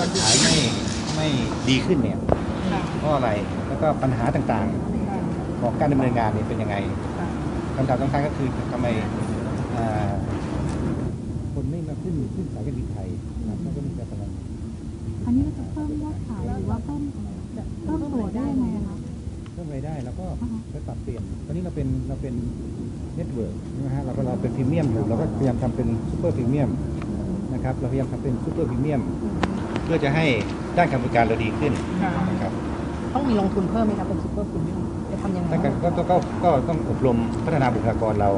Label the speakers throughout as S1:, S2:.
S1: ยอดขายไม่ไม่ดีขึ้นเนี่ย
S2: ค่ะ
S1: เพราะอะไรแล้วก็ปัญหาต่างๆ ของการดำเนินงานเนี่ยเป็นยังไง
S2: ค่ะ
S1: คำถามสำคัญก็คือทำไมอ่าคนไม่มาขึ้นขึ้นสายการบินไทยนะครับนั่นก็มีการกำลัง
S3: อันนี้เราจะเพิ่มยอดขายหรือว่าเพิ่มเพิ่มตัวได้ยังไงอะคะ
S1: เพิ่มรายได้แล้วก็
S3: อ่าฮะ
S1: ไปปรับเปลี่ยนตอนนี้เราเป็นเราเป็นเน็ตเวิร์กนะฮะเราก็เราเป็นพรีเมียมอยู่เราก็พยายามทำเป็นซูเปอร์พรีเมียมนะครับเราพยายามทำเป็นซูเปอร์พรีเมียมเพื่อจะให้ด้านการบริการเราดีขึ้น
S2: ค่ะ
S1: นะครับ
S2: ต้องมีลงทุนเพิ่มไหมครับเป็นซุปเปอร์คุณจะทำยังไง
S1: นั่นก็ก็ก็ก็ต้องอบรมพัฒนาบุคลากรเรา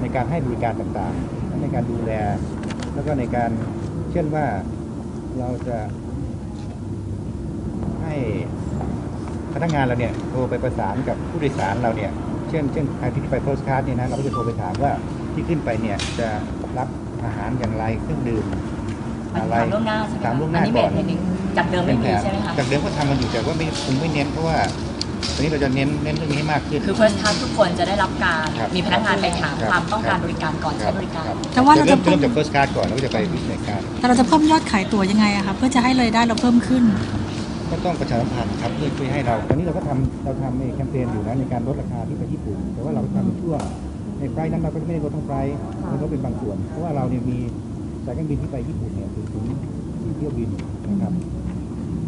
S1: ในการให้บริการต่างๆ ในการดูแล แล้วก็ในการเช่นว่าเราจะให้พนักงานเราเนี่ยโทรไปประสานกับผู้โดยสารเราเนี่ยเช่นเช่นใครที่ไปโพสต์การ์ดเนี่ยนะเราก็จะโทรไปถามว่าที่ขึ้นไปเนี่ยจะรับอาหารอย่างไรเครื่องดื่ม
S4: มัน
S1: อะไร
S4: ถามล่วงหน้าใช่ไหม
S1: ถามล่วงห
S4: อั
S1: น้า
S4: นี้เบ
S1: ก่อ
S4: ส
S1: น
S4: เทรนนิ่งจากเดิมไม่มีใช่ไหมคะ
S1: จากเดิมก็ทำมันอยู่แต่ว่าไม่คงไม่เน้นเพราะว่าตอนนี้เราจะเน้นเน้นเรื่องนี้ให้มากขึ้น
S4: คือ first class ทุกคนจะได้รับการ
S1: ครับ
S4: มีพนักงานไปถาม
S1: ครับ
S4: ความต้องการบริการก่อนใช้บริการ
S1: ค
S3: แต่ว่าเราจะ
S1: เริ่มเริ่มจาก first class ก่อนแล้วก็จะไป business class
S3: แต่เราจะเพิ่มยอดขายตั๋วยังไงอะคะเพื่อจะให้รายได้เราเพิ่มขึ้น
S1: ก็ต้องประชาสัมพันธ์ครับเพื่อช่วยให้เรา ตอนนี้เราก็ทำเราทำในแคมเปญอยู่นะในการลดราคาที่ไปญี่ปุ่น แต่ว่าเราทำเป็นช่วงในไฟล์นั้นเราก็ไม่ได้ลดทั้งไฟล์เราลดเป็นบางส่วน เพราะว่าเราเนี่ยมี สายการบินที่ไปญี่ปุ่นเนี่ยถึงถึงสี่เที่ยวบินนะครับ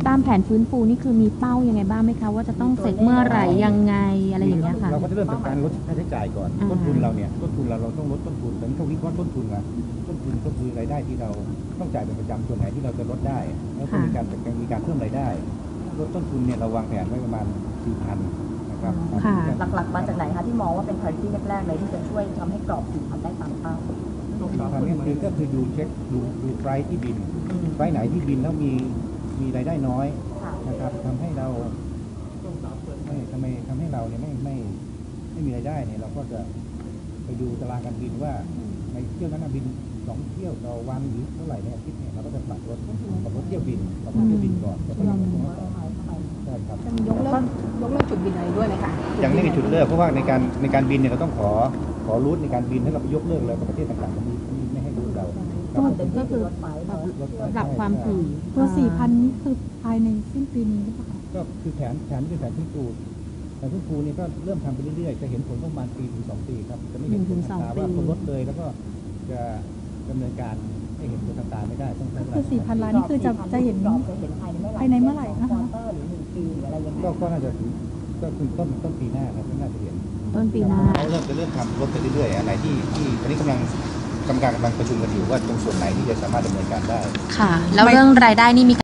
S5: ตามแผนฟื้นฟูนี่คือมีเป้ายังไงบ้างไหมคะ ว่าจะต้องเสร็จเมื่อไหร่ยังไงอะไรอย่างเงี้ยค่ะ
S1: เราก็จะเริ่มจากการลดค่าใช้จ่ายก่อน
S5: อ่า
S1: ต้นทุนเราเนี่ยต้นทุนเราเราต้องลดต้นทุนแต่นี่ต้องวิเคราะห์ต้นทุนนะต้นทุนก็คือรายได้ที่เราต้องจ่ายเป็นประจำส่วนไหนที่เราจะลดได้ แล้วก็มีการจัดการมีการเพิ่มรายได้ลดต้นทุนเนี่ยเราวางแผนไว้ประมาณ4,000นะครับ
S5: ค่ะ
S4: หลักๆ มาจากไหนคะที่มองว่าเป็น priority แรกๆเลยที่จะช่วยทำให้กรอบสี่พันได้ตามเป้า
S1: 4,000เนี่ยคือก็คือดูเช็คดูดูไฟล์ที่บินไฟล์ไหนที่บินแล้วมีมีรายได้น้อย
S4: ค่ะ
S1: นะครับทำให้เราไม่ทำไมทำให้เราเนี่ยไม่ไม่ไม่มีรายได้เนี่ยเราก็จะไปดูตารางการบินว่าในเที่ยวนั้นนะบินสองเที่ยวต่อวันหรือเท่าไหร่ในอาทิตย์เนี่ยเราก็จะปรับลดปรับลดเที่ยวบินปรับลดเที่ยวบินก่อนจะไปลดตรงนั้นก่อนใช่ครับ
S2: จะมียกเลิกยกเลิกจุดบินอะไรด้วยไหมคะ
S1: ยังไม่มีจุดเลิกเพราะว่าในการในการบินเนี่ยเราต้องขอขอรูทในการบินถ้าเราไปยกเลิกเลยกับประเทศต่างๆมันมีมีไม่ให้รูทเราครับ
S5: ก็ก็คือปรับความถี่
S3: ตัวสี่พันนี้คือภายในสิ้นปีนี้หรือเปล่าคะ
S1: ก็คือแผนแผนเป็นแผนพื้นฟูแผนพื้นฟูนี่ก็เริ่มทำไปเรื่อยๆ จะเห็นผลประมาณปีถึงสองปีครับ จะไม่เห็นผลทันตาว่าคนลดเลยแล้วก็จะดำเนินการให้เห็นผลทันตาไม่ได้ต้องใช้เวลา
S3: คือสี่พันล้านนี่คือจะจะเห็น
S4: กรอบจะเห็นภายในเมื่อไหร่
S3: ภายในเมื่อไหร่นะคะ
S4: ควอเตอร์หรือหนึ่งปีหรืออะไรยังไง
S1: ก็ก็น่าจะถึง ก็คือต้นต้นปีหน้าครับน่าจะเห็น
S5: ต้นปีหน้า
S1: เขาเริ่มจะเริ่มทำลดไปเรื่อยๆอันไหนที่ที่ตอนนี้กำลังกรรมการกำลังประชุมกันอยู่ว่าตรงส่วนไหนที่จะสามารถดำเนินการได้
S5: ค่ะ แล้วเรื่องรายได้นี่มี